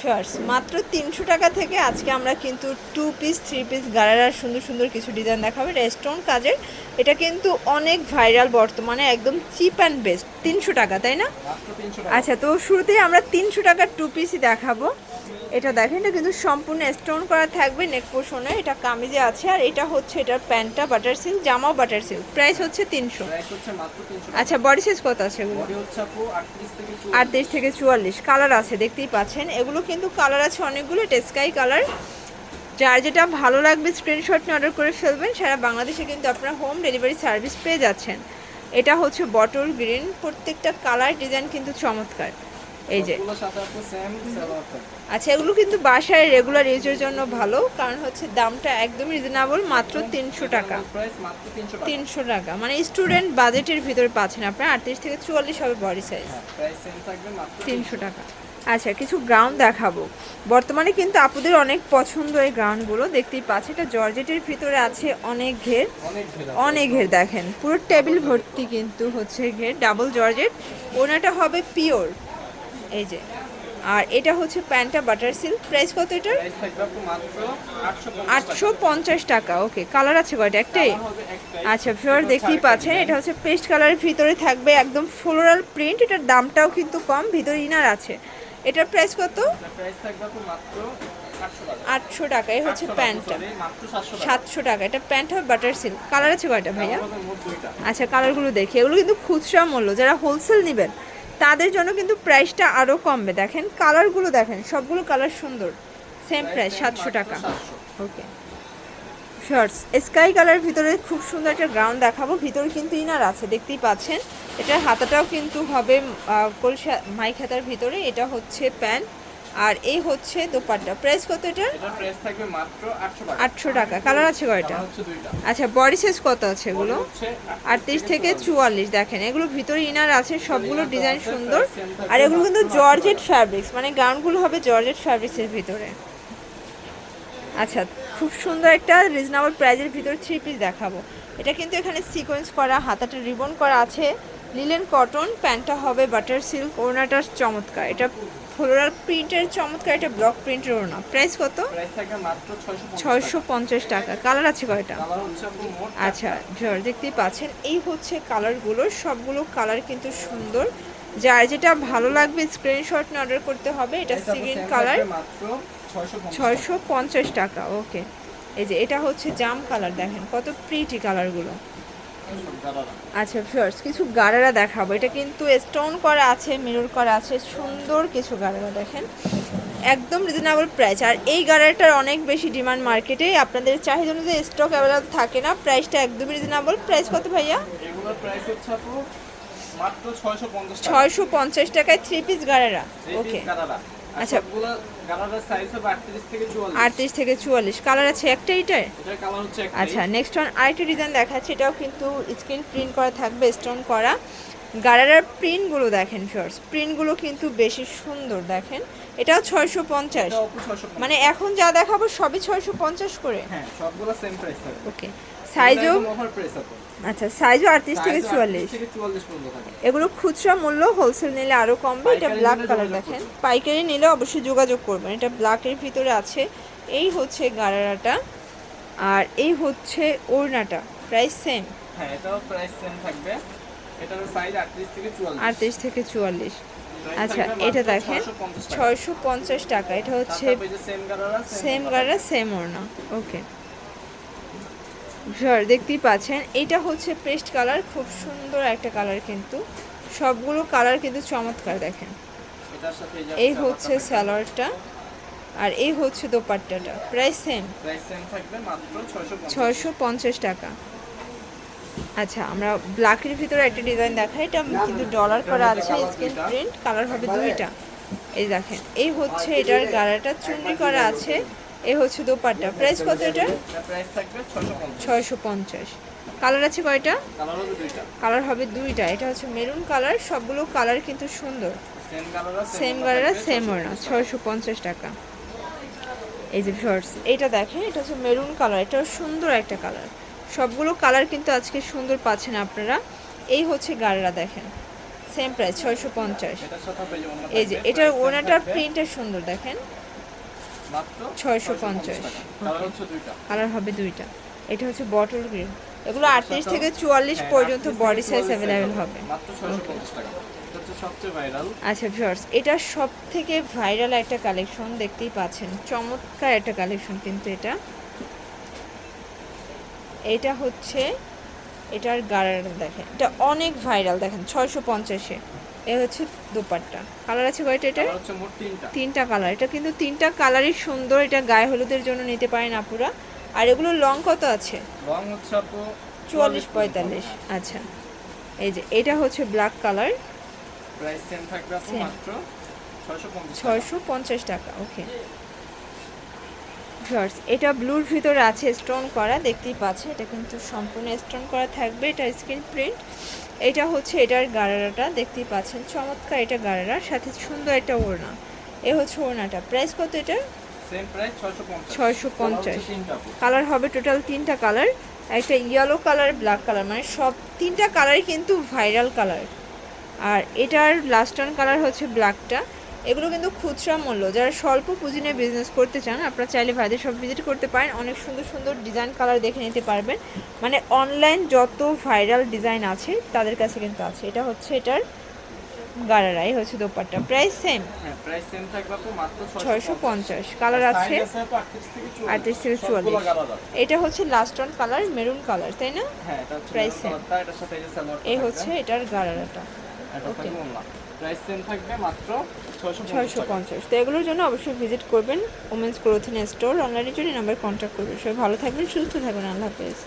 Farce মাত্র তিনশো টাকা থেকে আজকে আমরা কিন্তু টু পিস থ্রি পিস গারার সুন্দর সুন্দর কিছু ডিজাইন দেখাবে। রেস্টোন কাজের। এটা কিন্তু অনেক ভাইরাল বর্তমানে একদম চিপ অ্যান্ড বেস্ট তিনশো টাকা তাই না? আচ্ছা তো শুরুতেই আমরা তিনশো টাকার টু পিসই দেখাবো। এটা দেখেন এটা কিন্তু সম্পূর্ণ স্টোন করা থাকবে নেক পোর্শনে এটা কামিজে আছে আর এটা হচ্ছে এটার প্যান্টটা বাটার সিল্ক জামাও বাটার সিল্ক প্রাইস হচ্ছে তিনশো। আচ্ছা বডি সাইজ কত আছে এগুলো আটত্রিশ থেকে চুয়াল্লিশ। কালার আছে দেখতেই পাচ্ছেন। এগুলো কিন্তু কালার আছে অনেকগুলো টেস্কাই কালার যার যেটা ভালো লাগবে স্ক্রিনশট নিয়ে অর্ডার করে ফেলবেন। সারা বাংলাদেশে কিন্তু আপনারা হোম ডেলিভারি সার্ভিস পেয়ে যাচ্ছেন। এটা হচ্ছে বটল গ্রিন প্রত্যেকটা কালার ডিজাইন কিন্তু চমৎকার। এই যে। আচ্ছা এগুলো কিন্তু বাসায় রেগুলার ইউজের জন্য ভালো কারণ হচ্ছে দামটা একদম রিজনেবল মাত্র তিনশো টাকা। তিনশো টাকা। মানে স্টুডেন্ট বাজেটের ভিতরে পাচ্ছেন আপনার আটত্রিশ থেকে চুয়াল্লিশ হবে বডি সাইজ হ্যাঁ থাকবে মাত্র তিনশো টাকা। আচ্ছা কিছু গ্রাউন্ড দেখাবো। বর্তমানে কিন্তু আপুদের অনেক পছন্দ এই গ্রাউন্ডগুলো দেখতেই পাচ্ছি এটা জর্জেটের ভিতরে আছে অনেক ঘের। অনেক অনেক ঘের দেখেন। পুরো টেবিল ভর্তি কিন্তু হচ্ছে ঘের ডাবল জর্জেট। ওনাটা হবে পিওর এই যে। আর এটা হচ্ছে প্যান্টটা বাটার সিল্ক। প্রাইস কত এটার? আটশো পঞ্চাশ টাকা ওকে। কালার আছে কয়টা? একটাই? আচ্ছা ফিওর দেখতেই পাচ্ছেন এটা হচ্ছে পেস্ট কালারের ভিতরে থাকবে একদম ফ্লোরাল প্রিন্ট এটার দামটাও কিন্তু কম ভিতরে ইনার আছে। এটার প্রাইস কত? আটশো টাকা এই হচ্ছে প্যান্টটা। সাতশো টাকা। এটা প্যান্ট হবে বাটার সিল্ক। কালার আছে কয়টা ভাইয়া? আচ্ছা কালারগুলো দেখি। এগুলো কিন্তু খুচরা মূল্য যারা হোলসেল নেবেন তাদের জন্য কিন্তু প্রাইসটা আরও কমবে। দেখেন কালারগুলো দেখেন সবগুলো কালার সুন্দর। সেম প্রাইস সাতশো টাকা। ওকে শর্টস স্কাই কালার ভিতরে খুব সুন্দর একটা গ্রাউন্ড দেখাবো। ভিতরে কিন্তু ইনার আছে দেখতেই পাচ্ছেন। এটার হাতাটাও কিন্তু হবে কলসা মাইক হাতার ভিতরে। এটা হচ্ছে প্যান্ট। আর এই হচ্ছে দোপাট্টা। প্রাইস কত এটার? প্রাইস থাকবে মাত্র আটশো টাকা। আটশো টাকা। কালার আছে কয়টা? আচ্ছা বডি সাইজ কত আছে এগুলো? হচ্ছে আটত্রিশ থেকে চুয়াল্লিশ। দেখেন। এগুলো ভিতরে ইনার আছে সবগুলো ডিজাইন সুন্দর। আর এগুলো কিন্তু জর্জেট ফ্যাব্রিক্স মানে গাউনগুলো হবে জর্জেট ফ্যাব্রিক্সের ভিতরে। আচ্ছা খুব সুন্দর একটা রিজনেবল প্রাইজের ভিতরে থ্রি পিস দেখাবো। এটা কিন্তু এখানে সিকোয়েন্স করা হাতাটা রিবন করা আছে। লিলেন কটন প্যান্টটা হবে বাটার সিল্ক ওড়নাটা চমৎকার। এটা ফ্লোরাল প্রিন্টের চমৎকার একটা ব্লক প্রিন্টের ওড়না প্রাইস কত? ছয়শো পঞ্চাশ টাকা। কালার আছে কয়টা? আচ্ছা ঝড় দেখতেই পাচ্ছেন। এই হচ্ছে কালারগুলো। সবগুলো কালার কিন্তু সুন্দর। যার যেটা ভালো লাগবে স্ক্রিনশট নিয়ে অর্ডার করতে হবে। এটা সিগিন কালার। ছয়শো পঞ্চাশ টাকা। ওকে এই যে এটা হচ্ছে জাম কালার দেখেন। কত প্রিটি কালারগুলো। আচ্ছা ফার্স্ট কিছু গাড়ারা দেখাবো। এটা কিন্তু স্টোন করা আছে মিরর করা আছে সুন্দর কিছু গাড়ারা দেখেন। একদম রিজনেবল প্রাইস আর এই গাড়াটার অনেক বেশি ডিমান্ড মার্কেটে আপনাদের চাহিদা অনুযায়ী স্টক অ্যাভেলেবল থাকে না। প্রাইসটা একদমই রিজনেবল প্রাইস কত ভাইয়া? প্রাইস হচ্ছে মাত্র ছয়শো পঞ্চাশ টাকায় থ্রি পিস গাড়ারা ওকে আচ্ছা। আটত্রিশ থেকে চুয়াল্লিশ। কালার আছে একটা এটার। আচ্ছা নেক্সট ওয়ান আরেকটা ডিজাইন দেখাচ্ছে এটাও কিন্তু স্ক্রিন প্রিন্ট করা থাকবে স্টোন করা। গারারার প্রিন্টগুলো দেখেন শর্টস প্রিন্টগুলো কিন্তু বেশি সুন্দর দেখেন। এটাও ছয়শো পঞ্চাশ। এটা আপু 650 মানে এখন যা দেখাবো সবই ছয়শো পঞ্চাশ করে। হ্যাঁ ওকে সাইজও প্রাইস আপু আচ্ছা সাইজও আটত্রিশ থেকে চুয়াল্লিশ। 38 44 এগুলো খুচরা মূল্য হোলসেল নিলে আরও কমবে এটা ব্ল্যাক কালার দেখেন। পাইকারি নিলে অবশ্যই যোগাযোগ করবেন। এটা ব্ল্যাকের ভিতরে আছে। এই হচ্ছে গারারাটা। আর এই হচ্ছে ওড়নাটা। প্রাইস সেম হ্যাঁ এটাও প্রাইস সেম থাকবে। এটার সাইজ 38 থেকে 44 আটত্রিশ থেকে চুয়াল্লিশ। Price আচ্ছা এটা দেখেন। 650 টাকা। ছয়শো পঞ্চাশ টাকা। এটা হচ্ছে সেম গারারা সেম ওড়না। ওকে স্যার দেখতেই পাচ্ছেন। এটা হচ্ছে পেস্ট কালার খুব সুন্দর একটা কালার কিন্তু। সবগুলো কালার কিন্তু চমৎকার দেখেন। এই হচ্ছে স্যালোয়ারটা আর এই হচ্ছে দোপাট্টাটা। প্রাইস সেম প্রাইস সেম থাকবে মাত্র 650 ছয়শো পঞ্চাশ টাকা। আচ্ছা আমরা ব্ল্যাকের ভিতরে একটা ডিজাইন দেখাই। এটা কিন্তু ডলার করা আছে স্ক্রিন প্রিন্ট কালার হবে দুইটা। এই দেখেন এই হচ্ছে এটার গাড়াটা চুন্নি করা আছে। এই হচ্ছে দোপাট্টা। প্রাইস কত এটার এটা? প্রাইস থাকবে 650 ছয়শো পঞ্চাশ। কালার আছে কয়টা? কালার হবে দুইটা। কালার এটা হচ্ছে মেরুন কালার সবগুলো কালার কিন্তু সুন্দর। সেম গারারা সেম ওড়না ছয়শো পঞ্চাশ টাকা। এই যে শর্টস এইটা দেখেন এটা হচ্ছে মেরুন কালার এটাও সুন্দর একটা কালার সবগুলো কালার কিন্তু আজকে সুন্দর পাচ্ছেন আপনারা। এই হচ্ছে গাড়রা দেখেন। সেম প্রাইস ছয়শো পঞ্চাশ। এই যে এটার ওনাটার প্রিন্টটা সুন্দর দেখেন। 650 টাকা। কালার হবে দুইটা। এটা হচ্ছে বটল গ্রিন এগুলো আটত্রিশ থেকে চুয়াল্লিশ হ্যাঁ, পর্যন্ত বডি সাইজ অ্যাভেলেবেল হবে। মাত্র 650 টাকা। এটা হচ্ছে সবচেয়ে ভাইরাল আচ্ছা ভিউয়ার্স এটা সব থেকে ভাইরাল একটা কালেকশন দেখতেই পাচ্ছেন। চমৎকার একটা কালেকশন কিন্তু এটা। এটা হচ্ছে এটার গাড়ার দেখেন। এটা অনেক ভাইরাল দেখেন ছয়শো পঞ্চাশে। এ হচ্ছে দুপাট্টা। কালার আছে কয়টা এটা তিনটা। কালার এটা কিন্তু তিনটা কালারই সুন্দর এটা গায়ে হলুদের জন্য নিতে পারেন আপুরা। আর এগুলো লং কত আছে? লং হচ্ছে আপু চুয়াল্লিশ পঁয়তাল্লিশ। আচ্ছা। এই যে এটা হচ্ছে ব্ল্যাক কালার প্রাইস সেম থাকবে আপু মাত্র 650 ছয়শো পঞ্চাশ টাকা ওকে ভিউয়ার্স এটা ব্লুর ভিতরে আছে স্টোন করা দেখতেই পাচ্ছে এটা কিন্তু সম্পূর্ণ স্টোন করা থাকবে এটা স্ক্রিন প্রিন্ট। এটা হচ্ছে এটার গাড়ারাটা দেখতেই পাচ্ছেন চমৎকার এটা গাড়ারা সাথে সুন্দর একটা ওড়না। এ হচ্ছে ওড়নাটা প্রাইস কত এটা ছয়শো প্রাইস 650 650 কালার হবে টোটাল তিনটা কালার একটা ইয়েলো কালার ব্ল্যাক কালার মানে সব তিনটা কালারই কিন্তু ভাইরাল কালার আর এটার লাস্ট অন কালার হচ্ছে ব্ল্যাকটা এগুলো কিন্তু খুচরা মূল্য। যারা স্বল্প পুঁজি নিয়ে বিজনেস করতে চান আপনারা চাইলে ভাইদের সব ভিজিট করতে পারেন। অনেক সুন্দর সুন্দর ডিজাইন কালার দেখে নিতে পারবেন। মানে অনলাইন যত ভাইরাল ডিজাইন আছে তাদের কাছে কিন্তু আছে। এটা হচ্ছে এটার গাড়ারাই হচ্ছে দোপাট্টা। প্রাইস সেম হ্যাঁ প্রাইস সেম থাকবে আপু মাত্র ছয়শো পঞ্চাশ। কালার আছে আটত্রিশ থেকে চুয়াল্লিশ। এটা হচ্ছে last one colour maroon colour তাই না? হ্যাঁ. কালারটা, এটার সাথে এই হচ্ছে এটার okay. থাকবে ওড়না প্রাইস সেম থাকবে মাত্র ছয়শো পঞ্চাশ তো এগুলোর জন্য অবশ্যই ভিজিট করবেন ওমেন্স ক্লোথিং স্টোর। অনলাইনের জন্য নাম্বার কন্ট্যাক্ট করবেন। সবাই ভালো থাকবেন সুস্থ থাকবেন। আল্লাহ হাফেজ।